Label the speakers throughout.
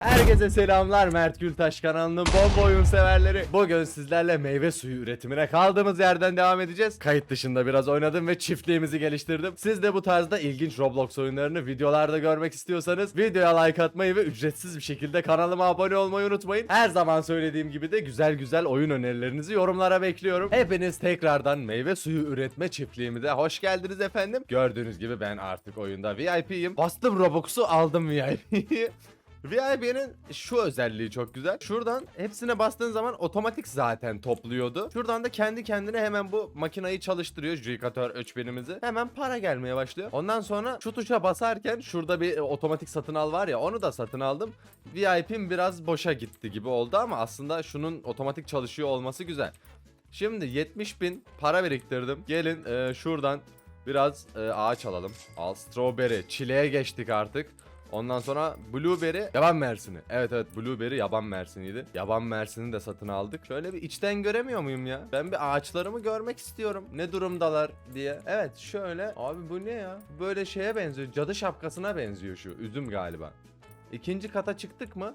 Speaker 1: Herkese selamlar Mert Gültaş kanalının bomba oyun severleri. Bugün sizlerle meyve suyu üretimine kaldığımız yerden devam edeceğiz. Kayıt dışında biraz oynadım ve çiftliğimizi geliştirdim. Siz de bu tarzda ilginç Roblox oyunlarını videolarda görmek istiyorsanız videoya like atmayı ve ücretsiz bir şekilde kanalıma abone olmayı unutmayın. Her zaman söylediğim gibi de güzel güzel oyun önerilerinizi yorumlara bekliyorum. Hepiniz tekrardan meyve suyu üretme çiftliğimize hoş geldiniz efendim. Gördüğünüz gibi ben artık oyunda VIP'yim. Bastım Robux'u aldım VIP'yi. VIP'nin şu özelliği çok güzel. Şuradan hepsine bastığın zaman otomatik zaten topluyordu. Şuradan da kendi kendine hemen bu makinayı çalıştırıyor. Judikatör 3000'imizi. Hemen para gelmeye başlıyor. Ondan sonra şu tuşa basarken şurada bir e, otomatik satın al var ya onu da satın aldım. VIP'm biraz boşa gitti gibi oldu ama aslında şunun otomatik çalışıyor olması güzel. Şimdi 70 bin para biriktirdim. Gelin e, şuradan biraz e, ağaç alalım. Al strawberry. Çileğe geçtik artık. Ondan sonra blueberry yaban mersini. Evet evet blueberry yaban mersiniydi. Yaban mersini de satın aldık. Şöyle bir içten göremiyor muyum ya? Ben bir ağaçlarımı görmek istiyorum. Ne durumdalar diye. Evet şöyle. Abi bu ne ya? Böyle şeye benziyor. Cadı şapkasına benziyor şu. Üzüm galiba. İkinci kata çıktık mı?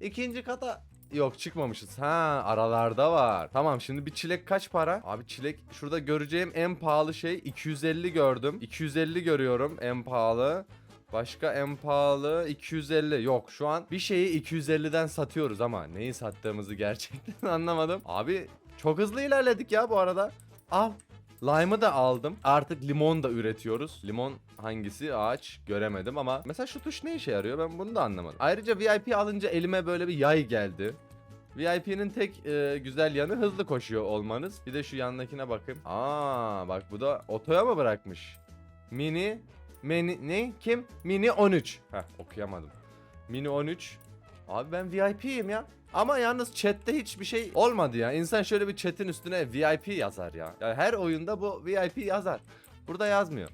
Speaker 1: İkinci kata Yok çıkmamışız. Ha aralarda var. Tamam şimdi bir çilek kaç para? Abi çilek şurada göreceğim en pahalı şey 250 gördüm. 250 görüyorum en pahalı. Başka en pahalı 250. Yok şu an bir şeyi 250'den satıyoruz ama neyi sattığımızı gerçekten anlamadım. Abi çok hızlı ilerledik ya bu arada. Al. Lime'ı da aldım. Artık limon da üretiyoruz. Limon hangisi ağaç göremedim ama mesela şu tuş ne işe yarıyor ben bunu da anlamadım. Ayrıca VIP alınca elime böyle bir yay geldi. VIP'nin tek e, güzel yanı hızlı koşuyor olmanız. Bir de şu yandakine bakın. Aa bak bu da otoya mı bırakmış? Mini Mini ne? Kim? Mini 13. Heh okuyamadım. Mini 13. Abi ben VIP'yim ya. Ama yalnız chatte hiçbir şey olmadı ya. İnsan şöyle bir chat'in üstüne VIP yazar ya. ya her oyunda bu VIP yazar. Burada yazmıyor.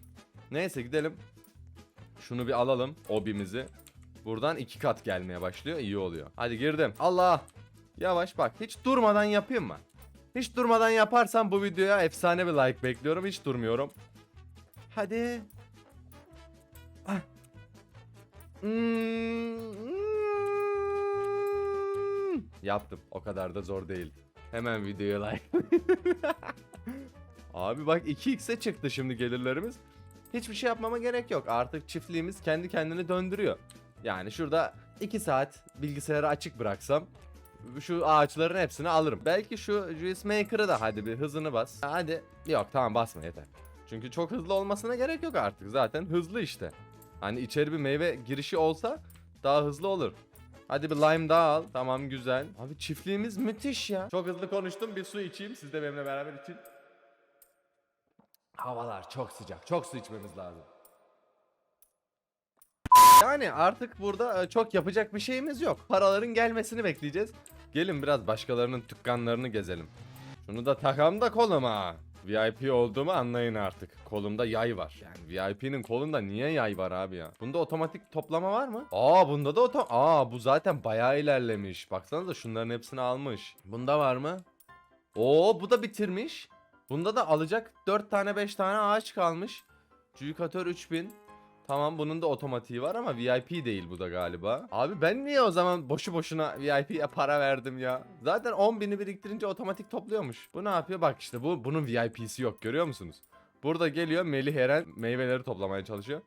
Speaker 1: Neyse gidelim. Şunu bir alalım. Obimizi. Buradan iki kat gelmeye başlıyor. İyi oluyor. Hadi girdim. Allah. Yavaş bak. Hiç durmadan yapayım mı? Hiç durmadan yaparsam bu videoya efsane bir like bekliyorum. Hiç durmuyorum. Hadi. Hmm. Yaptım. O kadar da zor değil. Hemen videoya like. Abi bak 2x'e çıktı şimdi gelirlerimiz. Hiçbir şey yapmama gerek yok. Artık çiftliğimiz kendi kendini döndürüyor. Yani şurada 2 saat bilgisayarı açık bıraksam şu ağaçların hepsini alırım. Belki şu Juice Maker'ı da hadi bir hızını bas. Hadi. Yok tamam basma yeter. Çünkü çok hızlı olmasına gerek yok artık. Zaten hızlı işte. Hani içeri bir meyve girişi olsa daha hızlı olur. Hadi bir lime daha al. Tamam güzel. Abi çiftliğimiz müthiş ya. Çok hızlı konuştum. Bir su içeyim. Siz de benimle beraber için. Havalar çok sıcak. Çok su içmemiz lazım. Yani artık burada e, çok yapacak bir şeyimiz yok. Paraların gelmesini bekleyeceğiz. Gelin biraz başkalarının dükkanlarını gezelim. Şunu da takam da koluma. VIP olduğumu anlayın artık. Kolumda yay var. Yani VIP'nin kolunda niye yay var abi ya? Bunda otomatik toplama var mı? Aa bunda da otom... Aa bu zaten bayağı ilerlemiş. Baksanıza şunların hepsini almış. Bunda var mı? Oo bu da bitirmiş. Bunda da alacak 4 tane 5 tane ağaç kalmış. Judikatör 3000. Tamam bunun da otomatiği var ama VIP değil bu da galiba. Abi ben niye o zaman boşu boşuna VIP'ye para verdim ya? Zaten 10 bini biriktirince otomatik topluyormuş. Bu ne yapıyor? Bak işte bu bunun VIP'si yok görüyor musunuz? Burada geliyor Melih Eren meyveleri toplamaya çalışıyor.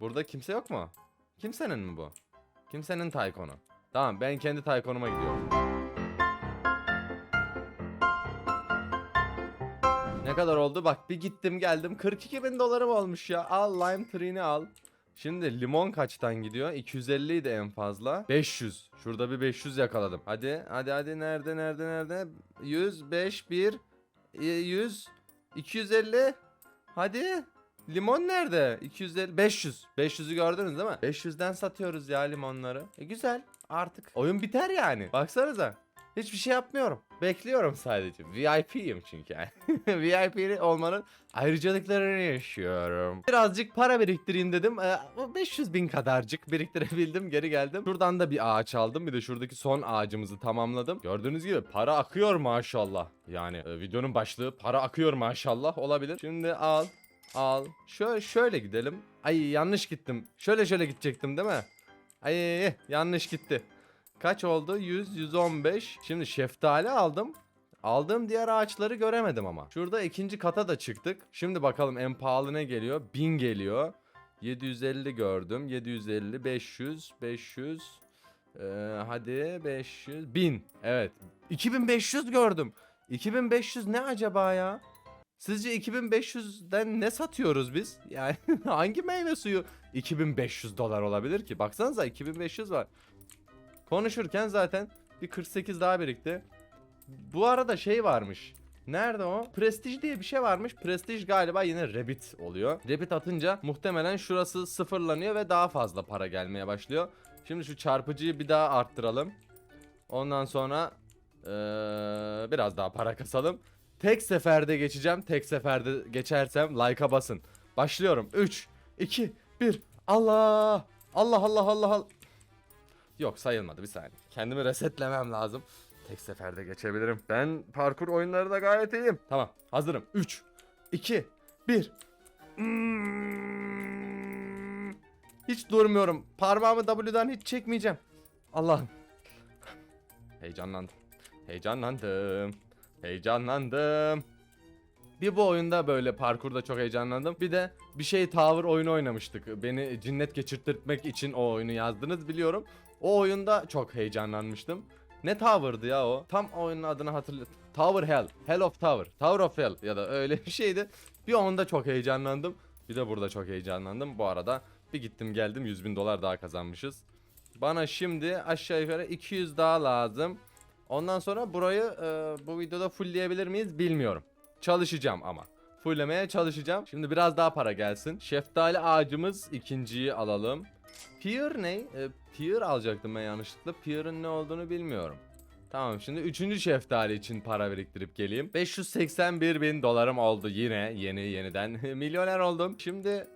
Speaker 1: Burada kimse yok mu? Kimsenin mi bu? Kimsenin Taycon'u. Tamam ben kendi Taycon'uma gidiyorum. Ne kadar oldu? Bak bir gittim geldim. 42 bin dolarım olmuş ya. Al lime tree'ni al. Şimdi limon kaçtan gidiyor? 250 idi en fazla. 500. Şurada bir 500 yakaladım. Hadi hadi hadi nerede nerede nerede? 100 5 1 100 250 Hadi. Limon nerede? 250 500. 500'ü gördünüz değil mi? 500'den satıyoruz ya limonları. E güzel. Artık oyun biter yani. Baksanıza. Hiçbir şey yapmıyorum. Bekliyorum sadece. VIP'yim çünkü. VIP olmanın ayrıcalıklarını yaşıyorum. Birazcık para biriktireyim dedim. Ee, 500 bin kadarcık biriktirebildim. Geri geldim. Şuradan da bir ağaç aldım. Bir de şuradaki son ağacımızı tamamladım. Gördüğünüz gibi para akıyor maşallah. Yani e, videonun başlığı para akıyor maşallah olabilir. Şimdi al. Al. Şöyle şöyle gidelim. Ay yanlış gittim. Şöyle şöyle gidecektim değil mi? Ay yanlış gitti. Kaç oldu? 100, 115. Şimdi şeftali aldım. Aldığım diğer ağaçları göremedim ama. Şurada ikinci kata da çıktık. Şimdi bakalım en pahalı ne geliyor? 1000 geliyor. 750 gördüm. 750, 500, 500. Ee, hadi 500, 1000. Evet. 2500 gördüm. 2500 ne acaba ya? Sizce 2500'den ne satıyoruz biz? Yani hangi meyve suyu 2500 dolar olabilir ki? Baksanıza 2500 var. Konuşurken zaten bir 48 daha birikti. Bu arada şey varmış. Nerede o? Prestige diye bir şey varmış. Prestige galiba yine Rabbit oluyor. Rabbit atınca muhtemelen şurası sıfırlanıyor ve daha fazla para gelmeye başlıyor. Şimdi şu çarpıcıyı bir daha arttıralım. Ondan sonra eee, biraz daha para kasalım. Tek seferde geçeceğim. Tek seferde geçersem like'a basın. Başlıyorum. 3, 2, 1. Allah! Allah Allah Allah Allah. Yok sayılmadı bir saniye. Kendimi resetlemem lazım. Tek seferde geçebilirim. Ben parkur oyunları da gayet iyiyim. Tamam hazırım. 3, 2, 1. Hmm. Hiç durmuyorum. Parmağımı W'dan hiç çekmeyeceğim. Allah'ım. Heyecanlandım. Heyecanlandım. Heyecanlandım. Bir bu oyunda böyle parkurda çok heyecanlandım. Bir de bir şey Tower oyunu oynamıştık. Beni cinnet geçirtmek için o oyunu yazdınız biliyorum. O oyunda çok heyecanlanmıştım. Ne Tower'dı ya o? Tam oyunun adını hatırlı. Tower Hell. Hell of Tower. Tower of Hell ya da öyle bir şeydi. Bir onda çok heyecanlandım. Bir de burada çok heyecanlandım. Bu arada bir gittim geldim 100 bin dolar daha kazanmışız. Bana şimdi aşağı yukarı 200 daha lazım. Ondan sonra burayı e, bu videoda fullleyebilir miyiz bilmiyorum. Çalışacağım ama. Fulllemeye çalışacağım. Şimdi biraz daha para gelsin. Şeftali ağacımız ikinciyi alalım. Pear ne? E, pear alacaktım ben yanlışlıkla. Pear'ın ne olduğunu bilmiyorum. Tamam şimdi üçüncü şeftali için para biriktirip geleyim. 581 bin dolarım oldu yine yeni yeniden milyoner oldum. Şimdi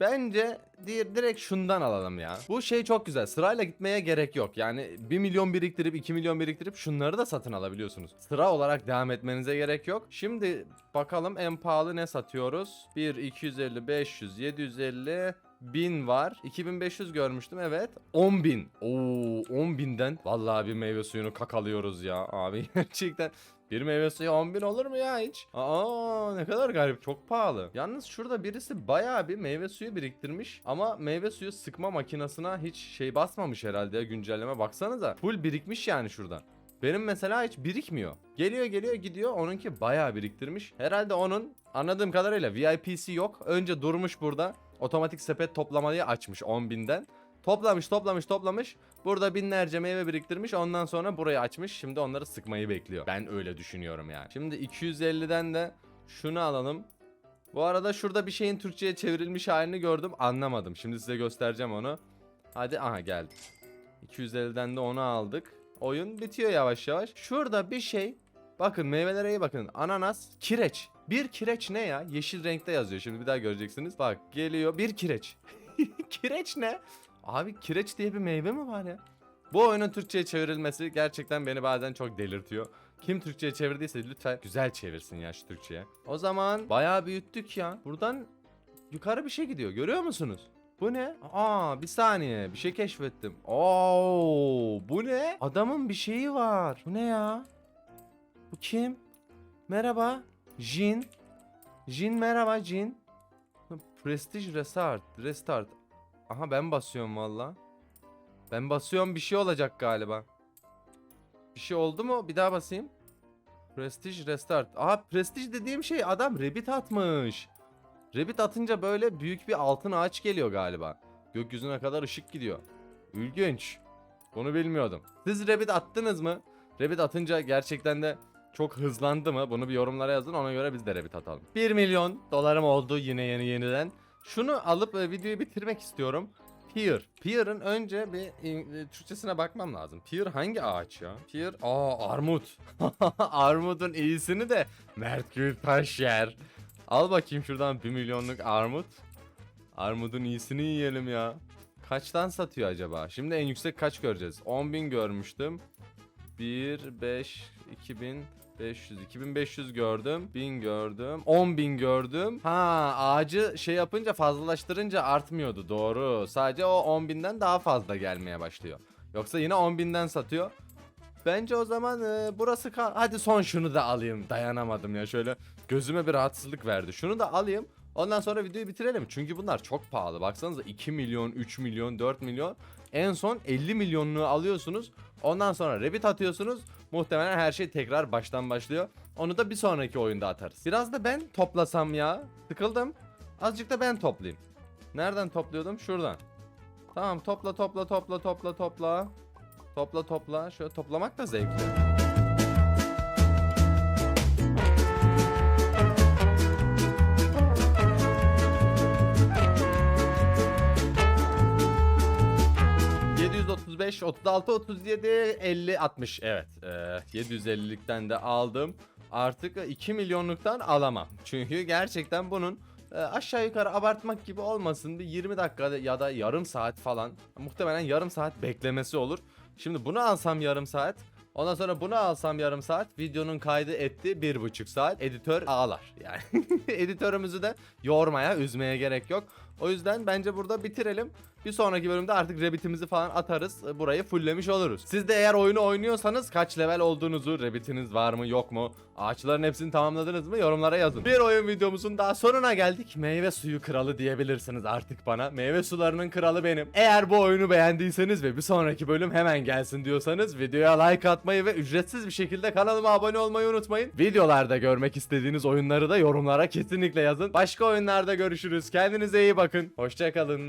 Speaker 1: bence di- direkt şundan alalım ya. Bu şey çok güzel sırayla gitmeye gerek yok. Yani 1 milyon biriktirip 2 milyon biriktirip şunları da satın alabiliyorsunuz. Sıra olarak devam etmenize gerek yok. Şimdi bakalım en pahalı ne satıyoruz? 1, 250, 500, 750, 1000 var. 2500 görmüştüm evet. 10.000. Oo 10.000'den vallahi bir meyve suyunu kakalıyoruz ya abi gerçekten. Bir meyve suyu 10.000 olur mu ya hiç? Aa ne kadar garip çok pahalı. Yalnız şurada birisi bayağı bir meyve suyu biriktirmiş ama meyve suyu sıkma makinesine hiç şey basmamış herhalde güncelleme baksanıza. Full birikmiş yani şuradan. Benim mesela hiç birikmiyor. Geliyor geliyor gidiyor. Onunki bayağı biriktirmiş. Herhalde onun anladığım kadarıyla VIP'si yok. Önce durmuş burada. Otomatik sepet toplamayı açmış 10.000'den. Toplamış toplamış toplamış. Burada binlerce meyve biriktirmiş. Ondan sonra burayı açmış. Şimdi onları sıkmayı bekliyor. Ben öyle düşünüyorum yani. Şimdi 250'den de şunu alalım. Bu arada şurada bir şeyin Türkçe'ye çevrilmiş halini gördüm. Anlamadım. Şimdi size göstereceğim onu. Hadi aha geldi. 250'den de onu aldık. Oyun bitiyor yavaş yavaş. Şurada bir şey. Bakın meyvelere iyi bakın. Ananas, kireç. Bir kireç ne ya? Yeşil renkte yazıyor. Şimdi bir daha göreceksiniz. Bak geliyor bir kireç. kireç ne? Abi kireç diye bir meyve mi var ya? Bu oyunun Türkçe'ye çevrilmesi gerçekten beni bazen çok delirtiyor. Kim Türkçe'ye çevirdiyse lütfen güzel çevirsin ya şu Türkçe'ye. O zaman bayağı büyüttük ya. Buradan yukarı bir şey gidiyor. Görüyor musunuz? Bu ne? Aa bir saniye bir şey keşfettim. Oo bu ne? Adamın bir şeyi var. Bu ne ya? Bu kim? Merhaba. Jin. Jin merhaba Jin. Prestige Restart. Restart. Aha ben basıyorum valla. Ben basıyorum bir şey olacak galiba. Bir şey oldu mu? Bir daha basayım. Prestige Restart. Aha Prestige dediğim şey adam Rabbit atmış. Rabbit atınca böyle büyük bir altın ağaç geliyor galiba. Gökyüzüne kadar ışık gidiyor. İlginç. Bunu bilmiyordum. Siz Rabbit attınız mı? Rabbit atınca gerçekten de çok hızlandı mı? Bunu bir yorumlara yazın ona göre biz de Rabbit atalım. 1 milyon dolarım oldu yine yeni yeniden. Şunu alıp e, videoyu bitirmek istiyorum. Pear. Pear'ın önce bir e, Türkçesine bakmam lazım. Pear hangi ağaç ya? Pear, aa armut. Armutun iyisini de Mert Gültaş yer. Al bakayım şuradan 1 milyonluk armut. Armudun iyisini yiyelim ya. Kaçtan satıyor acaba? Şimdi en yüksek kaç göreceğiz? 10.000 görmüştüm. 1, 5, 2000, 500, 2500 gördüm, 1000 gördüm, 10.000 gördüm. Ha ağacı şey yapınca fazlalaştırınca artmıyordu doğru. Sadece o 10.000'den daha fazla gelmeye başlıyor. Yoksa yine 10.000'den satıyor. Bence o zaman e, burası ka- hadi son şunu da alayım. Dayanamadım ya şöyle gözüme bir rahatsızlık verdi. Şunu da alayım. Ondan sonra videoyu bitirelim. Çünkü bunlar çok pahalı. Baksanıza 2 milyon, 3 milyon, 4 milyon. En son 50 milyonluğu alıyorsunuz. Ondan sonra rabbit atıyorsunuz. Muhtemelen her şey tekrar baştan başlıyor. Onu da bir sonraki oyunda atarız. Biraz da ben toplasam ya. Sıkıldım. Azıcık da ben toplayayım. Nereden topluyordum? Şuradan. Tamam topla topla topla topla topla. Topla topla. Şöyle toplamak da zevkli. ...735, 36, 37, 50, 60. Evet. E, 750'likten de aldım. Artık 2 milyonluktan alamam. Çünkü gerçekten bunun e, aşağı yukarı abartmak gibi olmasın bir 20 dakika ya da yarım saat falan muhtemelen yarım saat beklemesi olur. Şimdi bunu alsam yarım saat ondan sonra bunu alsam yarım saat videonun kaydı etti bir buçuk saat editör ağlar yani editörümüzü de yormaya üzmeye gerek yok. O yüzden bence burada bitirelim. Bir sonraki bölümde artık Rabbit'imizi falan atarız. e, Burayı fulllemiş oluruz. Siz de eğer oyunu oynuyorsanız kaç level olduğunuzu, Rabbit'iniz var mı yok mu? Ağaçların hepsini tamamladınız mı? Yorumlara yazın. Bir oyun videomuzun daha sonuna geldik. Meyve suyu kralı diyebilirsiniz artık bana. Meyve sularının kralı benim. Eğer bu oyunu beğendiyseniz ve bir sonraki bölüm hemen gelsin diyorsanız videoya like atmayı ve ücretsiz bir şekilde kanalıma abone olmayı unutmayın. Videolarda görmek istediğiniz oyunları da yorumlara kesinlikle yazın. Başka oyunlarda görüşürüz. Kendinize iyi bakın. Hoşçakalın.